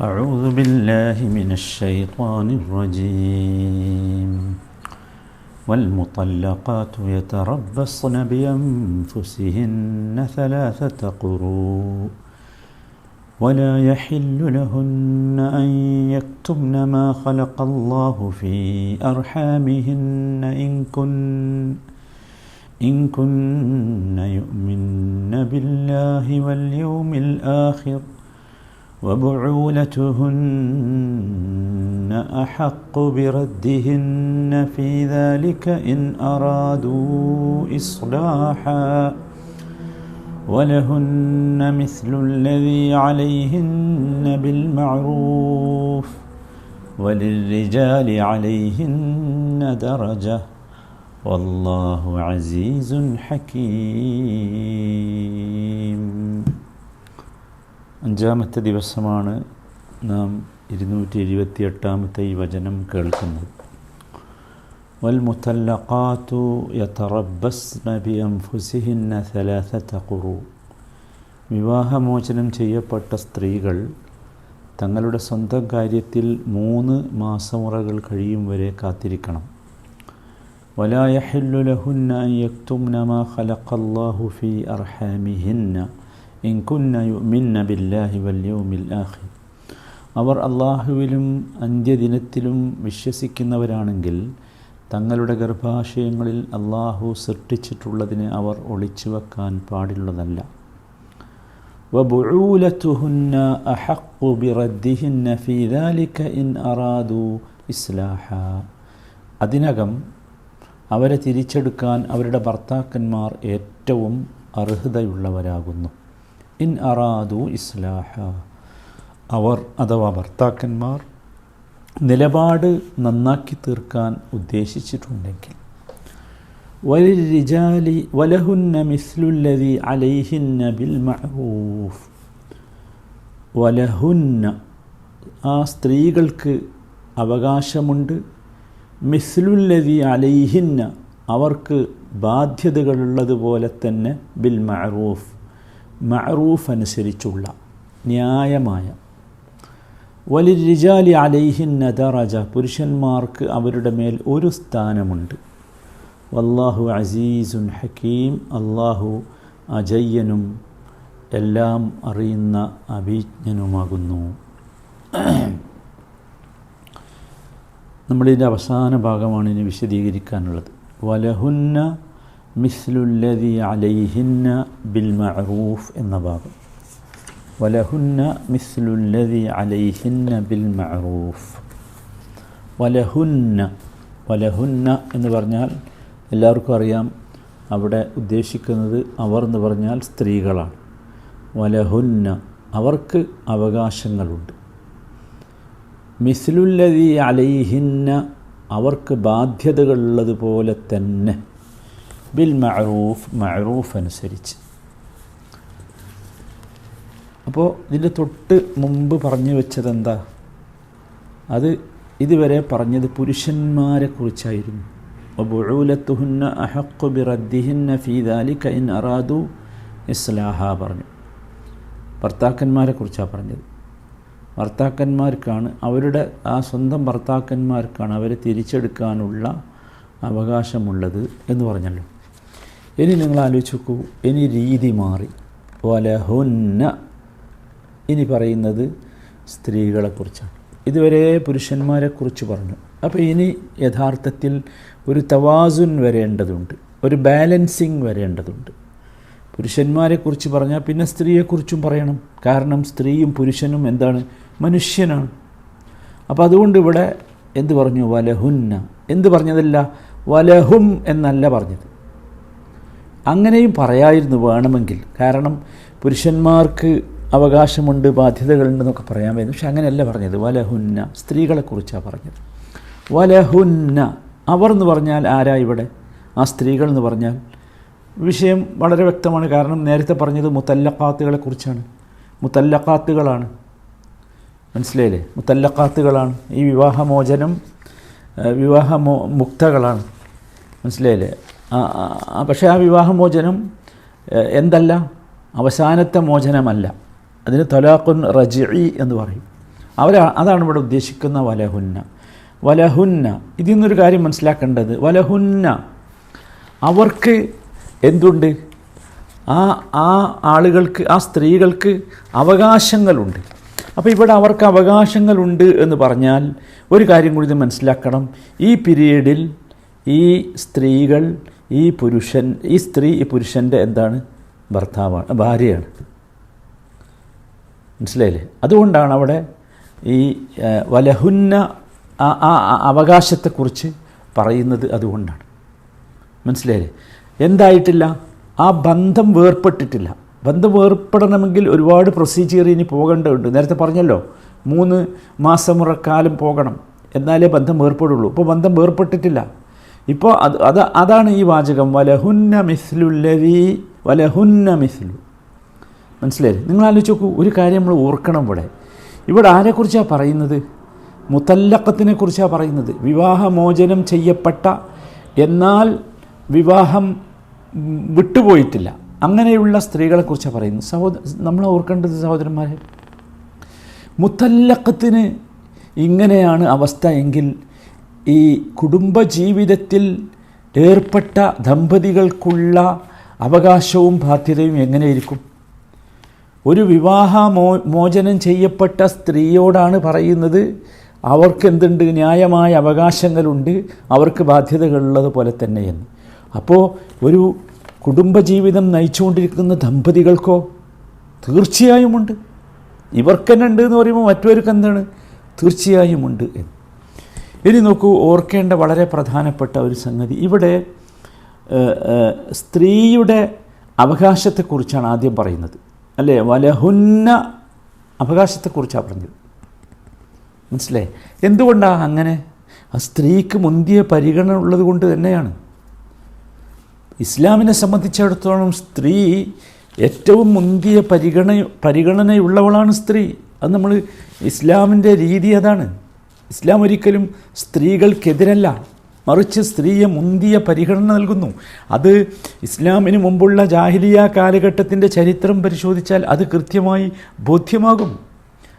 أعوذ بالله من الشيطان الرجيم. والمطلقات يتربصن بأنفسهن ثلاثة قروء. ولا يحل لهن أن يكتمن ما خلق الله في أرحامهن إن كن إن كن يؤمن بالله واليوم الآخر. وبعولتهن أحق بردهن في ذلك إن أرادوا إصلاحا. ولهن مثل الذي عليهن بالمعروف وللرجال عليهن درجة. والله عزيز حكيم. അഞ്ചാമത്തെ ദിവസമാണ് നാം ഇരുന്നൂറ്റി എഴുപത്തി എട്ടാമത്തെ ഈ വചനം കേൾക്കുന്നത് والمطلقات يتربصن بأنفسهن ثلاثة قروء വിവാഹമോചനം ചെയ്യപ്പെട്ട സ്ത്രീകൾ തങ്ങളുടെ സ്വന്തം കാര്യത്തിൽ മൂന്ന് മാസമുറകൾ കഴിയും വരെ കാത്തിരിക്കണം ولا يحل لهن أن يكتمن ما خلق الله في أرحامهن إن كن يؤمن بالله واليوم الآخر അവർ അള്ളാഹുവിലും അന്ത്യദിനത്തിലും വിശ്വസിക്കുന്നവരാണെങ്കിൽ തങ്ങളുടെ ഗർഭാശയങ്ങളിൽ അള്ളാഹു സൃഷ്ടിച്ചിട്ടുള്ളതിനെ അവർ ഒളിച്ചു വെക്കാൻ പാടുള്ളതല്ല وبعولتهن أحق بردهن في ذلك إن أرادوا إصلاحا അതിനകം അവരെ തിരിച്ചെടുക്കാൻ അവരുടെ ഭർത്താക്കന്മാർ ഏറ്റവും അർഹതയുള്ളവരാകുന്നു ഇൻ അറാദു ഇസ്ലാഹ. അവർ അഥവാ ഭർത്താക്കന്മാർ നിലപാട് നന്നാക്കി തീർക്കാൻ ഉദ്ദേശിച്ചിട്ടുണ്ടെങ്കിൽ. വലിരിജാലി വലഹുന്ന മിസ്ലുല്ലതി അലൈഹിന്ന ബിൽ മഹൂഫ് വലഹുന്ന ആ സ്ത്രീകൾക്ക് അവകാശമുണ്ട്. മിസ്ലുല്ലതി അലൈഹിന്ന അവർക്ക് ബാധ്യതകളുള്ളതുപോലെ തന്നെ ബിൽ മഅറൂഫ്. മഅറൂഫ് അനുസരിച്ചുള്ള ന്യായമായ. വലിരിജാലി അലൈഹിന്ന ദറജ പുരുഷന്മാർക്ക് അവരുടെ മേൽ ഒരു സ്ഥാനമുണ്ട്. വല്ലാഹു അസീസുൻ ഹക്കീം അള്ളാഹു അജയ്യനും എല്ലാം അറിയുന്ന അഭിജ്ഞനുമാകുന്നു. നമ്മളിതിന്റെ അവസാന ഭാഗമാണ് ഇനി വിശദീകരിക്കാനുള്ളത്. വലഹുന്ന മിസ്ലുല്ലതി അലൈഹിന്ന ബിൽ മഅറൂഫ് എന്ന ഭാഗം വലഹുന്ന മിസ്ലുല്ലതി അലൈഹിന്ന ബിൽ മഅറൂഫ് വലഹുന്ന വലഹുന്ന എന്ന് പറഞ്ഞാൽ എല്ലാവർക്കും അറിയാം അവിടെ ഉദ്ദേശിക്കുന്നത് അവർ എന്ന് പറഞ്ഞാൽ സ്ത്രീകളാണ്. വലഹുന്ന അവർക്ക് അവകാശങ്ങളുണ്ട്. മിസ്ലുല്ലതി അലൈഹിന്ന അവർക്ക് ബാധ്യതകളുള്ളതുപോലെ തന്നെ ബിൽ മഅറൂഫ് അനുസരിച്ച്. അപ്പോൾ ഇതിന്റെ തൊട്ട് മുമ്പ് പറഞ്ഞു വെച്ചത് എന്താ അത് ഇതുവരെ പറഞ്ഞത് പുരുഷന്മാരെ കുറിച്ചായിരുന്നു. ബുഴൂലത്തുഹുന്ന അഹക്കു ബിറദ്ദിഹിന്ന ഫീദാലി ഇൻ അറാദു ഇസ്ലാഹ പറഞ്ഞു. ഭർത്താക്കന്മാരെ കുറിച്ചാണ് പറഞ്ഞത്. ഭർത്താക്കന്മാർക്കാണ് അവരുടെ ആ സ്വന്തം ഭർത്താക്കന്മാർക്കാണ് അവരെ തിരിച്ചെടുക്കാനുള്ള അവകാശമുള്ളത് എന്ന് പറഞ്ഞല്ലോ. ഇനി നിങ്ങൾ ആലോചിച്ച് നോക്കൂ ഇനി രീതി മാറി. വലഹുന്ന. ഇനി പറയുന്നത് സ്ത്രീകളെക്കുറിച്ചാണ്. ഇതുവരെ പുരുഷന്മാരെക്കുറിച്ച് പറഞ്ഞു. അപ്പോൾ ഇനി യഥാർത്ഥത്തിൽ ഒരു തവാസുൻ വരേണ്ടതുണ്ട്. ഒരു ബാലൻസിങ് വരേണ്ടതുണ്ട്. പുരുഷന്മാരെക്കുറിച്ച് പറഞ്ഞാൽ പിന്നെ സ്ത്രീയെക്കുറിച്ചും പറയണം. കാരണം സ്ത്രീയും പുരുഷനും എന്താണ്? മനുഷ്യനാണ്. അപ്പോൾ അതുകൊണ്ട് ഇവിടെ എന്ത് പറഞ്ഞു? വലഹുന്ന. എന്ത് പറഞ്ഞതല്ല? വലഹും എന്നല്ല പറഞ്ഞത്. അങ്ങനെയും പറയായിരുന്നു വേണമെങ്കിൽ. കാരണം പുരുഷന്മാർക്ക് അവകാശമുണ്ട് ബാധ്യതകളുണ്ട് ബാധ്യതകളുണ്ടെന്നൊക്കെ പറയാമായിരുന്നു പക്ഷെ അങ്ങനെയല്ല പറഞ്ഞത്. വലഹുന്ന സ്ത്രീകളെക്കുറിച്ചാണ് പറഞ്ഞത്. വലഹുന്ന അവർ എന്ന് പറഞ്ഞാൽ ആരാ ഇവിടെ? ആ സ്ത്രീകൾ എന്ന് പറഞ്ഞാൽ വിഷയം വളരെ വ്യക്തമാണ്. കാരണം നേരത്തെ പറഞ്ഞത് മുത്തല്ലക്കാത്തുകളെ കുറിച്ചാണ് മുത്തല്ലക്കാത്തുകളാണ് മനസ്സിലായില്ലേ? മുത്തല്ലക്കാത്തുകളാണ് ഈ വിവാഹമോചനം വിവാഹമോ മുക്തകളാണ്. മനസ്സിലായില്ലേ? പക്ഷേ ആ വിവാഹമോചനം എന്തല്ല? അവസാനത്തെ മോചനമല്ല. അതിന് തലാഖുൻ റജി എന്ന് പറയും. അവർ അതാണ് ഇവിടെ ഉദ്ദേശിക്കുന്ന വലഹുന്ന. വലഹുന്ന ഇതിൽ നിന്നൊരു കാര്യം മനസ്സിലാക്കേണ്ടത്. വലഹുന്ന അവർക്ക് എന്തുണ്ട്? ആ ആ ആളുകൾക്ക് ആ സ്ത്രീകൾക്ക് അവകാശങ്ങളുണ്ട്. അപ്പോൾ ഇവിടെ അവർക്ക് അവകാശങ്ങളുണ്ട് എന്ന് പറഞ്ഞാൽ ഒരു കാര്യം കൂടി ഇത് മനസ്സിലാക്കണം. ഈ പീരീഡിൽ ഈ സ്ത്രീകൾ ഈ പുരുഷൻ ഈ സ്ത്രീ ഈ പുരുഷന്റെ എന്താണ്? ഭർത്താവാണ് ഭാര്യയാണ്. മനസ്സിലായില്ലേ? അതുകൊണ്ടാണ് അവിടെ ഈ വലഹുന്ന ആ അവകാശത്തെക്കുറിച്ച് പറയുന്നത് അതുകൊണ്ടാണ്. മനസ്സിലായില്ലേ? എന്തായിട്ടില്ല? ആ ബന്ധം വേർപ്പെട്ടിട്ടില്ല. ബന്ധം വേർപ്പെടണമെങ്കിൽ ഒരുപാട് പ്രൊസീജിയർ ഇനി പോകേണ്ടതുണ്ട്. നേരത്തെ പറഞ്ഞല്ലോ മൂന്ന് മാസമുറക്കാലം പോകണം. എന്നാലേ ബന്ധം വേർപ്പെടുള്ളൂ. ഇപ്പോൾ ബന്ധം വേർപ്പെട്ടിട്ടില്ല. ഇപ്പോൾ അത് അത് അതാണ് ഈ വാചകം. വലഹുന്ന മിസ്ലുല്ലവി വലഹുന്ന മിസ്ലു. മനസ്സിലായി നിങ്ങൾ ആലോചിച്ച് നോക്കൂ ഒരു കാര്യം നമ്മൾ ഓർക്കണം ഇവിടെ. ഇവിടെ ആരെക്കുറിച്ചാണ് പറയുന്നത്? മുത്തല്ലക്കത്തിനെ കുറിച്ചാണ് പറയുന്നത്. വിവാഹമോചനം ചെയ്യപ്പെട്ട എന്നാൽ വിവാഹം വിട്ടുപോയിട്ടില്ല. അങ്ങനെയുള്ള സ്ത്രീകളെക്കുറിച്ചാണ് പറയുന്നത്. സഹോദര നമ്മൾ ഓർക്കേണ്ടത് സഹോദരന്മാരെ മുത്തല്ലക്കത്തിന് ഇങ്ങനെയാണ് അവസ്ഥ എങ്കിൽ ഈ കുടുംബജീവിതത്തിൽ ഏർപ്പെട്ട ദമ്പതികൾക്കുള്ള അവകാശവും ബാധ്യതയും എങ്ങനെയിരിക്കും? ഒരു വിവാഹ മോ മോചനം ചെയ്യപ്പെട്ട സ്ത്രീയോടാണ് പറയുന്നത് അവർക്ക് എന്തുണ്ട് ന്യായമായ അവകാശങ്ങളുണ്ട് അവർക്ക് ബാധ്യതകളുള്ളത് പോലെ തന്നെയെന്ന്. അപ്പോൾ ഒരു കുടുംബജീവിതം നയിച്ചുകൊണ്ടിരിക്കുന്ന ദമ്പതികൾക്കോ തീർച്ചയായും ഉണ്ട്. ഇവർക്ക് തന്നെ ഉണ്ട് എന്ന് പറയുമ്പോൾ മറ്റവർക്ക് എന്താണ് തീർച്ചയായും ഉണ്ട് എന്ന്. ഇനി നോക്കൂ ഓർക്കേണ്ട വളരെ പ്രധാനപ്പെട്ട ഒരു സംഗതി. ഇവിടെ സ്ത്രീയുടെ അവകാശത്തെക്കുറിച്ചാണ് ആദ്യം പറയുന്നത്. അല്ലേ? വലഹുന്ന അവകാശത്തെക്കുറിച്ചാണ് പറഞ്ഞത്. മനസ്സിലായി എന്തുകൊണ്ടാണ് അങ്ങനെ? ആ സ്ത്രീക്ക് മുന്തിയ പരിഗണന ഉള്ളത് കൊണ്ട് തന്നെയാണ്. ഇസ്ലാമിനെ സംബന്ധിച്ചിടത്തോളം സ്ത്രീ ഏറ്റവും മുന്തിയ പരിഗണ പരിഗണനയുള്ളവളാണ് സ്ത്രീ. അത് നമ്മൾ ഇസ്ലാമിന്റെ രീതി അതാണ്. ഇസ്ലാം ഒരിക്കലും സ്ത്രീകൾക്കെതിരല്ല. മറിച്ച് സ്ത്രീയെ മുന്തിയ പരിഗണന നൽകുന്നു. അത് ഇസ്ലാമിന് മുമ്പുള്ള ജാഹിലിയ കാലഘട്ടത്തിന്റെ ചരിത്രം പരിശോധിച്ചാൽ അത് കൃത്യമായി ബോധ്യമാകും.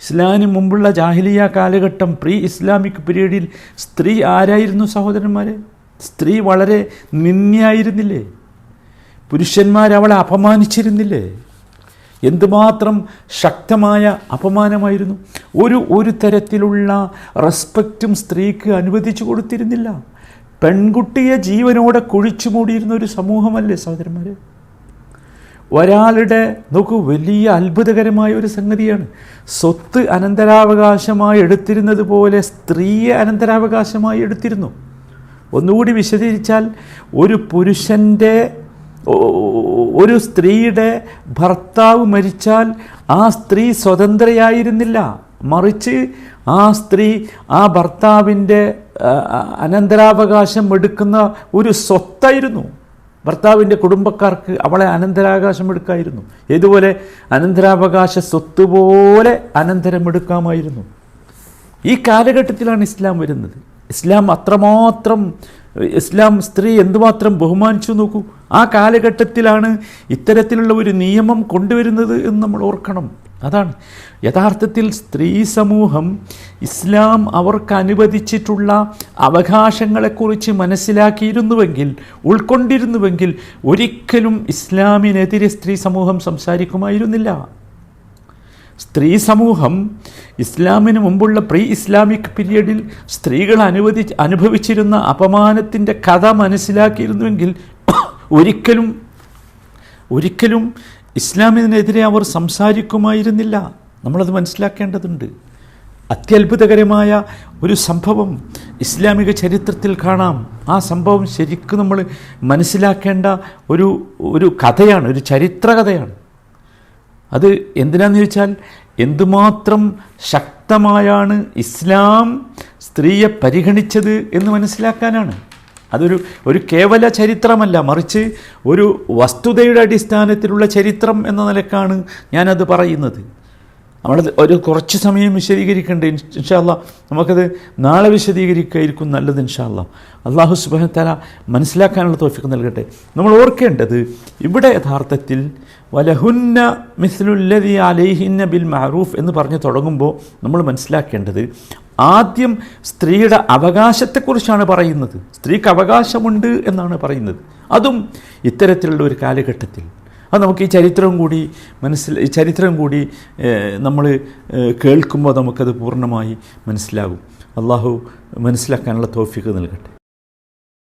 ഇസ്ലാമിന് മുമ്പുള്ള ജാഹിലിയ കാലഘട്ടം പ്രീ ഇസ്ലാമിക് പീരീഡിൽ സ്ത്രീ ആരായിരുന്നു സഹോദരന്മാരെ? സ്ത്രീ വളരെ നിന്ദിയായിരുന്നില്ലേ പുരുഷന്മാരവളെ അപമാനിച്ചിരുന്നില്ലേ? എന്തുമാത്രം ശക്തമായ അപമാനമായിരുന്നു. ഒരു ഒരു തരത്തിലുള്ള റെസ്പെക്റ്റും സ്ത്രീക്ക് അനുവദിച്ചു കൊടുത്തിരുന്നില്ല. പെൺകുട്ടിയെ ജീവനോടെ കുഴിച്ചു മൂടിയിരുന്ന ഒരു സമൂഹമല്ലേ സഹോദരന്മാർ ഒരാളുടെ നോക്കൂ വലിയ അത്ഭുതകരമായ ഒരു സംഗതിയാണ്. സ്വത്ത് അനന്തരാവകാശമായി എടുത്തിരുന്നത് പോലെ സ്ത്രീയെ അനന്തരാവകാശമായി എടുത്തിരുന്നു. ഒന്നുകൂടി വിശദീകരിച്ചാൽ ഒരു പുരുഷന്റെ ഒരു സ്ത്രീയുടെ ഭർത്താവ് മരിച്ചാൽ ആ സ്ത്രീ സ്വതന്ത്രയായിരുന്നില്ല. മറിച്ച് ആ സ്ത്രീ ആ ഭർത്താവിന്റെ അനന്തരാവകാശം എടുക്കുന്ന ഒരു സ്വത്തായിരുന്നു. ഭർത്താവിന്റെ കുടുംബക്കാർക്ക് അവളെ അനന്തരാവകാശം എടുക്കായിരുന്നു. ഏതുപോലെ? അനന്തരാവകാശ സ്വത്ത് പോലെ അനന്തരം എടുക്കാമായിരുന്നു. ഈ കാലഘട്ടത്തിലാണ് ഇസ്ലാം വരുന്നത്. ഇസ്ലാം അത്രമാത്രം ഇസ്ലാം സ്ത്രീ എന്തുമാത്രം ബഹുമാനിച്ചു നോക്കൂ? ആ കാലഘട്ടത്തിലാണ് ഇത്തരത്തിലുള്ള ഒരു നിയമം കൊണ്ടുവരുന്നത് എന്ന് നമ്മൾ ഓർക്കണം. അതാണ്. യഥാർത്ഥത്തിൽ സ്ത്രീ സമൂഹം ഇസ്ലാം അവർക്ക് അനുവദിച്ചിട്ടുള്ള അവകാശങ്ങളെക്കുറിച്ച് മനസ്സിലാക്കിയിരുന്നുവെങ്കിൽ ഉൾക്കൊണ്ടിരുന്നുവെങ്കിൽ ഒരിക്കലും ഇസ്ലാമിനെതിരെ സ്ത്രീ സമൂഹം സംസാരിക്കുമായിരുന്നില്ല. സ്ത്രീ സമൂഹം ഇസ്ലാമിന് മുമ്പുള്ള പ്രീ ഇസ്ലാമിക് പീരിയഡിൽ സ്ത്രീകൾ അനുവദി അനുഭവിച്ചിരുന്ന അപമാനത്തിന്റെ കഥ മനസ്സിലാക്കിയിരുന്നുവെങ്കിൽ ഒരിക്കലും ഒരിക്കലും ഇസ്ലാമിനെതിരെ അവർ സംസാരിക്കുമായിരുന്നില്ല. നമ്മളത് മനസ്സിലാക്കേണ്ടതുണ്ട്. അത്യത്ഭുതകരമായ ഒരു സംഭവം ഇസ്ലാമിക ചരിത്രത്തിൽ കാണാം. ആ സംഭവം ശരിക്കും നമ്മൾ മനസ്സിലാക്കേണ്ട ഒരു ഒരു കഥയാണ് ഒരു ചരിത്ര കഥയാണ് അത് എന്തിനാന്ന് ചോദിച്ചാൽ എന്തുമാത്രം ശക്തമായാണ് ഇസ്ലാം സ്ത്രീയെ പരിഗണിച്ചത് എന്ന് മനസ്സിലാക്കാനാണ്. അതൊരു ഒരു കേവല ചരിത്രമല്ല മറിച്ച് ഒരു വസ്തുതയുടെ അടിസ്ഥാനത്തിലുള്ള ചരിത്രം എന്ന നിലക്കാണ് ഞാനത് പറയുന്നത്. നമ്മൾ ഒരു കുറച്ച് സമയം വിശദീകരിക്കേണ്ട. ഇൻഷാല്ല നമുക്കത് നാളെ വിശദീകരിക്കുകയായിരിക്കും നല്ലത് ഇൻഷാല്ല അള്ളാഹു സുബാനത്തല മനസ്സിലാക്കാനുള്ള തോഫിക്ക് നൽകട്ടെ. നമ്മൾ ഓർക്കേണ്ടത് ഇവിടെ യഥാർത്ഥത്തിൽ വലഹുന്ന മിസ്ലുല്ലതി അലൈഹിന്ന ബിൽ മഅറൂഫ് എന്ന് പറഞ്ഞ് തുടങ്ങുമ്പോൾ നമ്മൾ മനസ്സിലാക്കേണ്ടത് ആദ്യം സ്ത്രീയുടെ അവകാശത്തെക്കുറിച്ചാണ് പറയുന്നത്. സ്ത്രീക്ക് അവകാശമുണ്ട് എന്നാണ് പറയുന്നത്. അതും ഇത്തരത്തിലുള്ള ഒരു കാലഘട്ടത്തിൽ. അത് നമുക്ക് ഈ ചരിത്രം കൂടി മനസ്സിൽ ചരിത്രം കൂടി നമ്മൾ കേൾക്കുമ്പോൾ നമുക്കത് പൂർണമായി മനസ്സിലാകും. അള്ളാഹു മനസ്സിലാക്കാനുള്ള തോഫിക്ക് നൽകട്ടെ.